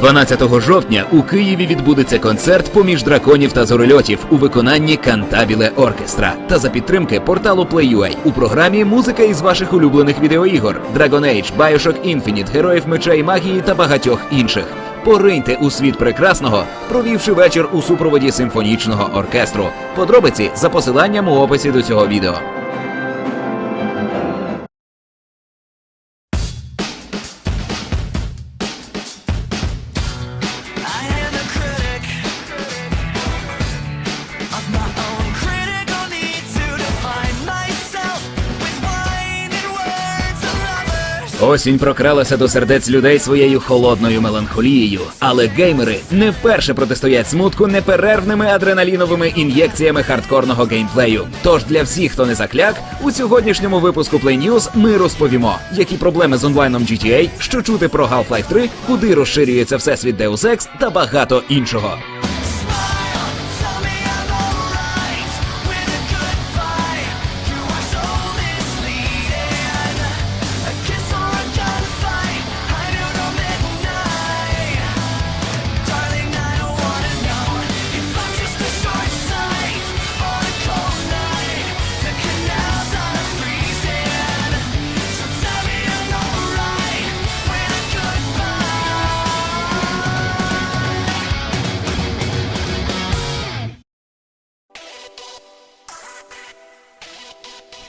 12 жовтня у Києві відбудеться концерт поміж драконів та зорольотів у виконанні Кантабіле Оркестра та за підтримки порталу Play.ua. У програмі музика із ваших улюблених відеоігор Dragon Age, Bioshock Infinite, Героїв меча і магії та багатьох інших. Пориньте у світ прекрасного, провівши вечір у супроводі симфонічного оркестру. Подробиці за посиланням у описі до цього відео. Осінь прокралася до сердець людей своєю холодною меланхолією, але геймери не вперше протистоять смутку неперервними адреналіновими ін'єкціями хардкорного геймплею. Тож для всіх, хто не закляк, у сьогоднішньому випуску Play News ми розповімо, які проблеми з онлайном GTA, що чути про Half-Life 3, куди розширюється всесвіт Deus Ex та багато іншого.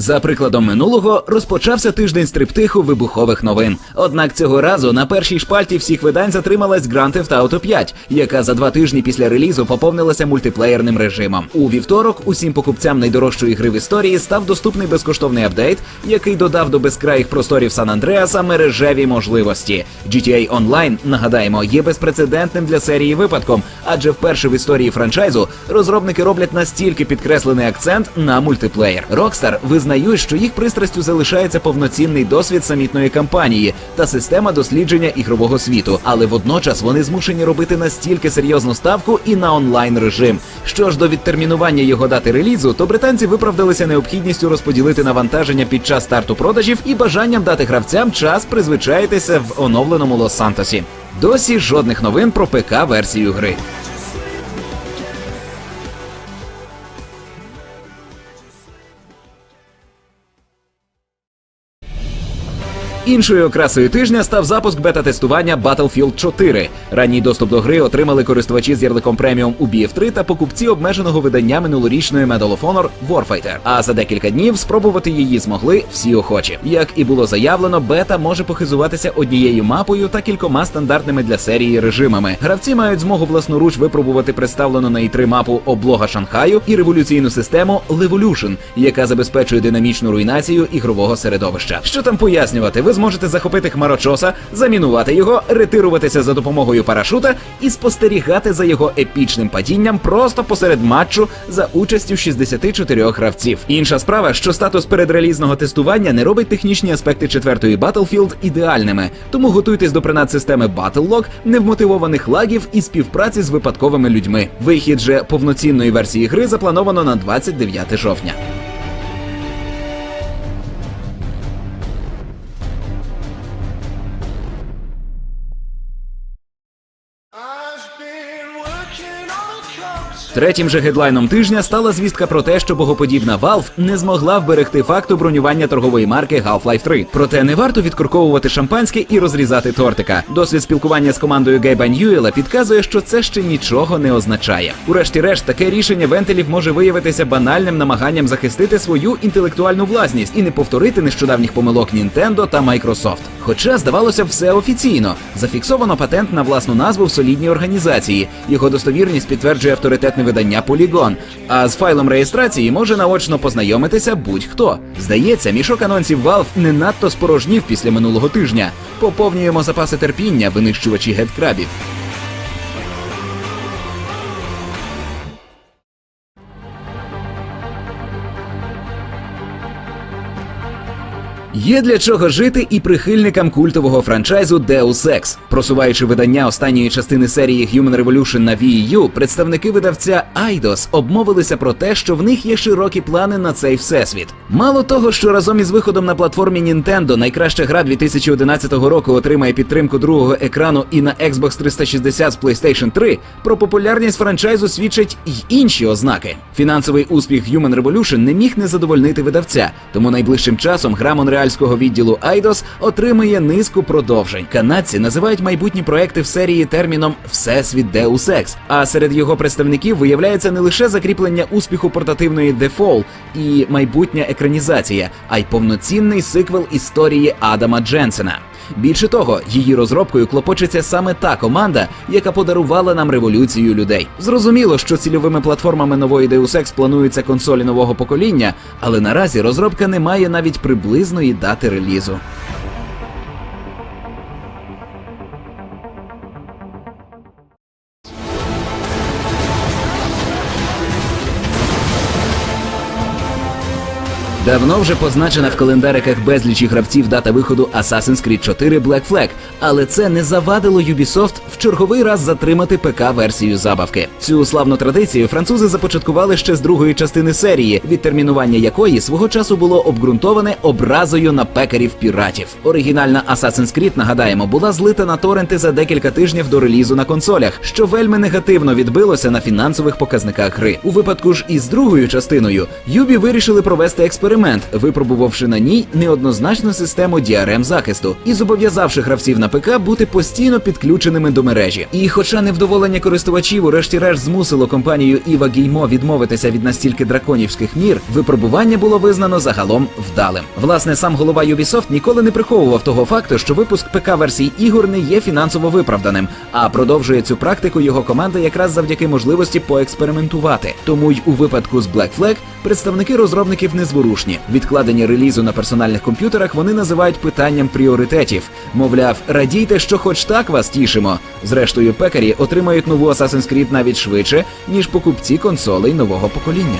За прикладом минулого розпочався тиждень стриптиху вибухових новин. Однак цього разу на першій шпальті всіх видань затрималась Grand Theft Auto 5, яка за два тижні після релізу поповнилася мультиплеєрним режимом. У вівторок усім покупцям найдорожчої гри в історії став доступний безкоштовний апдейт, який додав до безкраїх просторів Сан Андреаса мережеві можливості. GTA Online, нагадаємо, є безпрецедентним для серії випадком, адже вперше в історії франчайзу розробники роблять настільки підкреслений акцент на мультиплеєр. Rockstar визнають, що їх пристрастю залишається повноцінний досвід самітної кампанії та система дослідження ігрового світу, але водночас вони змушені робити настільки серйозну ставку і на онлайн режим. Що ж до відтермінування його дати релізу, то британці виправдалися необхідністю розподілити навантаження під час старту продажів і бажанням дати гравцям час призвичаїтися в оновленому Лос-Сантосі. Досі жодних новин про ПК версію гри. Іншою окрасою тижня став запуск бета-тестування Battlefield 4. Ранній доступ до гри отримали користувачі з ярликом преміум у BF3 та покупці обмеженого видання минулорічної Medal of Honor Warfighter. А за декілька днів спробувати її змогли всі охочі. Як і було заявлено, бета може похизуватися однією мапою та кількома стандартними для серії режимами. Гравці мають змогу власноруч випробувати представлену на І3 мапу облога Шанхаю і революційну систему Levolution, яка забезпечує динамічну руйнацію ігрового середовища. Що там пояснювати? Ви зможете захопити хмарочоса, замінувати його, ретируватися за допомогою парашута і спостерігати за його епічним падінням просто посеред матчу за участю 64 гравців. Інша справа, що статус передрелізного тестування не робить технічні аспекти четвертої Battlefield ідеальними, тому готуйтесь до принад системи BattleLog, невмотивованих лагів і співпраці з випадковими людьми. Вихід же повноцінної версії гри заплановано на 29 жовтня. Третім же гедлайном тижня стала звістка про те, що богоподібна Valve не змогла вберегти факту бронювання торгової марки Half-Life 3. Проте не варто відкорковувати шампанське і розрізати тортика. Досвід спілкування з командою Гейба Ньюела підказує, що це ще нічого не означає. Урешті-решт, таке рішення вентилів може виявитися банальним намаганням захистити свою інтелектуальну власність і не повторити нещодавніх помилок Nintendo та Microsoft. Хоча, здавалося все офіційно. Зафіксовано патент на власну назву в солідній організації. Його достовірність підтверджує авторитетне видання Polygon. А з файлом реєстрації може наочно познайомитися будь-хто. Здається, мішок анонсів Valve не надто спорожнів після минулого тижня. Поповнюємо запаси терпіння, винищувачі геткрабів. Є для чого жити і прихильникам культового франчайзу Deus Ex. Просуваючи видання останньої частини серії Human Revolution на Wii U, представники видавця Eidos обмовилися про те, що в них є широкі плани на цей всесвіт. Мало того, що разом із виходом на платформі Nintendo найкраща гра 2011 року отримає підтримку другого екрану і на Xbox 360 з PlayStation 3, про популярність франчайзу свідчать й інші ознаки. Фінансовий успіх Human Revolution не міг не задовольнити видавця, тому найближчим часом гра монреальського відділу Айдос отримує низку продовжень. Канадці називають майбутні проекти в серії терміном Всесвіт Deus Ex, а серед його представників виявляється не лише закріплення успіху портативної The Fall і майбутня екранізація, а й повноцінний сиквел історії Адама Дженсена. Більше того, її розробкою клопочеться саме та команда, яка подарувала нам революцію людей. Зрозуміло, що цільовими платформами нової Deus Ex плануються консолі нового покоління, але наразі розробка не має навіть приблизної дати релізу. Давно вже позначена в календариках безлічі гравців дата виходу Assassin's Creed 4 Black Flag, але це не завадило Ubisoft в черговий раз затримати ПК-версію забавки. Цю славну традицію французи започаткували ще з другої частини серії, відтермінування якої свого часу було обґрунтоване образою на пекарів піратів. Оригінальна Assassin's Creed, нагадаємо, була злита на торренти за декілька тижнів до релізу на консолях, що вельми негативно відбилося на фінансових показниках гри. У випадку ж із другою частиною Юбі вирішили провести експеримент, випробувавши на ній неоднозначну систему DRM захисту і зобов'язавши гравців на ПК бути постійно підключеними до мережі. І хоча невдоволення користувачів урешті-решт змусило компанію Іва Геймо відмовитися від настільки драконівських мір, випробування було визнано загалом вдалим. Власне, сам голова Ubisoft ніколи не приховував того факту, що випуск ПК-версій ігор не є фінансово виправданим, а продовжує цю практику його команда якраз завдяки можливості поекспериментувати. Тому й у випадку з Black Flag представники розробників незворушні. Відкладення релізу на персональних комп'ютерах вони називають питанням пріоритетів. Мовляв, радійте, що хоч так вас тішимо. Зрештою, пекарі отримають нову Assassin's Creed навіть швидше, ніж покупці консолей нового покоління.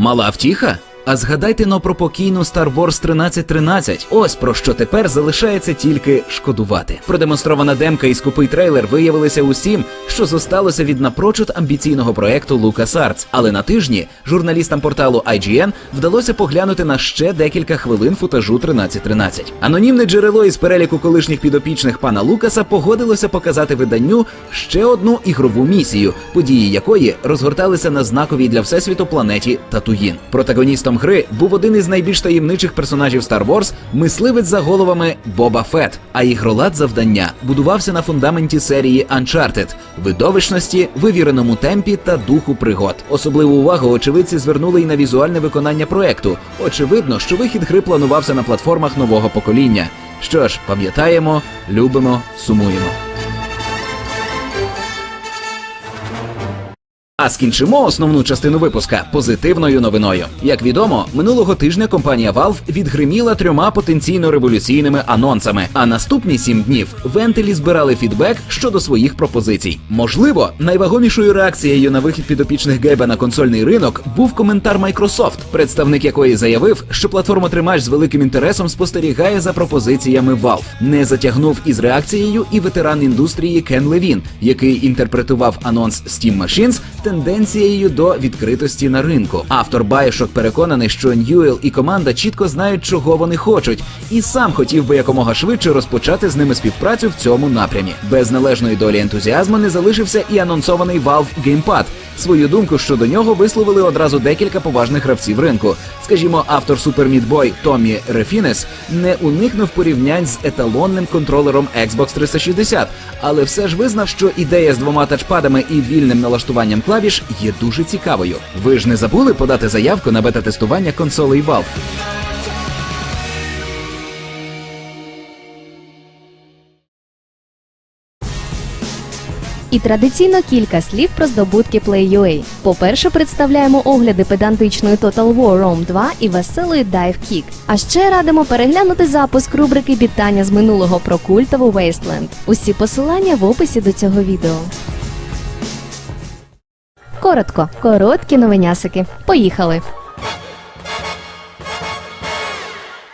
Мала втіха? А згадайте но про покійну Star Wars 1313. Ось про що тепер залишається тільки шкодувати. Продемонстрована демка і скупий трейлер виявилися усім, що зосталося від напрочуд амбіційного проекту LucasArts. Але на тижні журналістам порталу IGN вдалося поглянути на ще декілька хвилин футажу 1313. Анонімне джерело із переліку колишніх підопічних пана Лукаса погодилося показати виданню ще одну ігрову місію, події якої розгорталися на знаковій для всесвіту планеті Татуїн. Протагоністом гри був один із найбільш таємничих персонажів Star Wars – мисливець за головами Боба Фет. А ігролад завдання будувався на фундаменті серії Uncharted – видовищності, вивіреному темпі та духу пригод. Особливу увагу очевидці звернули й на візуальне виконання проекту. Очевидно, що вихід гри планувався на платформах нового покоління. Що ж, пам'ятаємо, любимо, сумуємо. А скінчимо основну частину випуска позитивною новиною. Як відомо, минулого тижня компанія Valve відгриміла трьома потенційно революційними анонсами. А наступні сім днів вентилі збирали фідбек щодо своїх пропозицій. Можливо, найвагомішою реакцією на вихід підопічних Гейба на консольний ринок був коментар Microsoft, представник якої заявив, що платформа тримач з великим інтересом спостерігає за пропозиціями Valve. Не затягнув із реакцією і ветеран індустрії Кен Левін, який інтерпретував анонс Steam Machines тенденцією до відкритості на ринку. Автор байшок переконаний, що Ньюел і команда чітко знають, чого вони хочуть, і сам хотів би якомога швидше розпочати з ними співпрацю в цьому напрямі. Без належної долі ентузіазму не залишився і анонсований Valve Gamepad. Свою думку щодо нього висловили одразу декілька поважних гравців ринку. Скажімо, автор Boy Томі Рефінес не уникнув порівнянь з еталонним контролером Xbox 360, але все ж визнав, що ідея з двома тачпадами і вільним налаштуванням клавіш є дуже цікавою. Ви ж не забули подати заявку на бета-тестування консолей Valve? І традиційно кілька слів про здобутки Play.ua. По-перше, представляємо огляди педантичної Total War Rome 2 і веселої Dive Kick. А ще радимо переглянути запуск рубрики Вітання з минулого про культову Wasteland. Усі посилання в описі до цього відео. Коротко, короткі новинясики. Поїхали!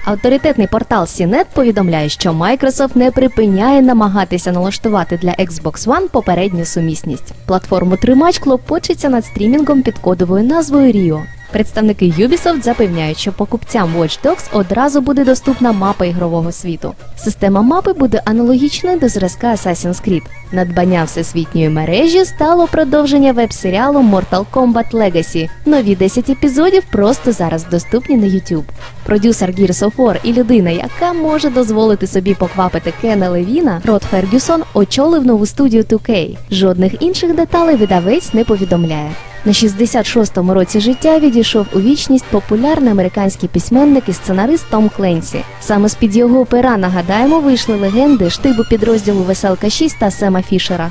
Авторитетний портал CNET повідомляє, що Microsoft не припиняє намагатися налаштувати для Xbox One попередню сумісність. Платформу тримач клопочеться над стрімінгом під кодовою назвою Rio. Представники Ubisoft запевняють, що покупцям Watch Dogs одразу буде доступна мапа ігрового світу. Система мапи буде аналогічною до зразка Assassin's Creed. Надбання всесвітньої мережі стало продовження веб-серіалу Mortal Kombat Legacy. Нові 10 епізодів просто зараз доступні на YouTube. Продюсер Gears of War і людина, яка може дозволити собі поквапити Кена Левіна, Рот Фергюсон очолив нову студію 2K. Жодних інших деталей видавець не повідомляє. На 66-му році життя відійшов у вічність популярний американський письменник і сценарист Том Кленсі. Саме з-під його пера, нагадаємо, вийшли легенди штибу підрозділу Веселка 6 та Сема Фішера.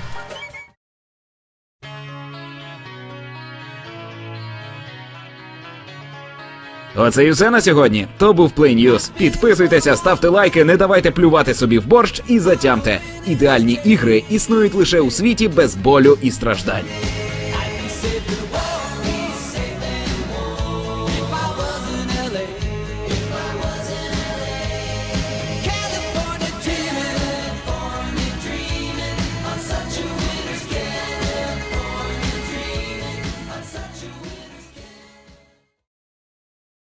Оце і все на сьогодні. То був Play News. Підписуйтеся, ставте лайки, не давайте плювати собі в борщ і затямте. Ідеальні ігри існують лише у світі без болю і страждань.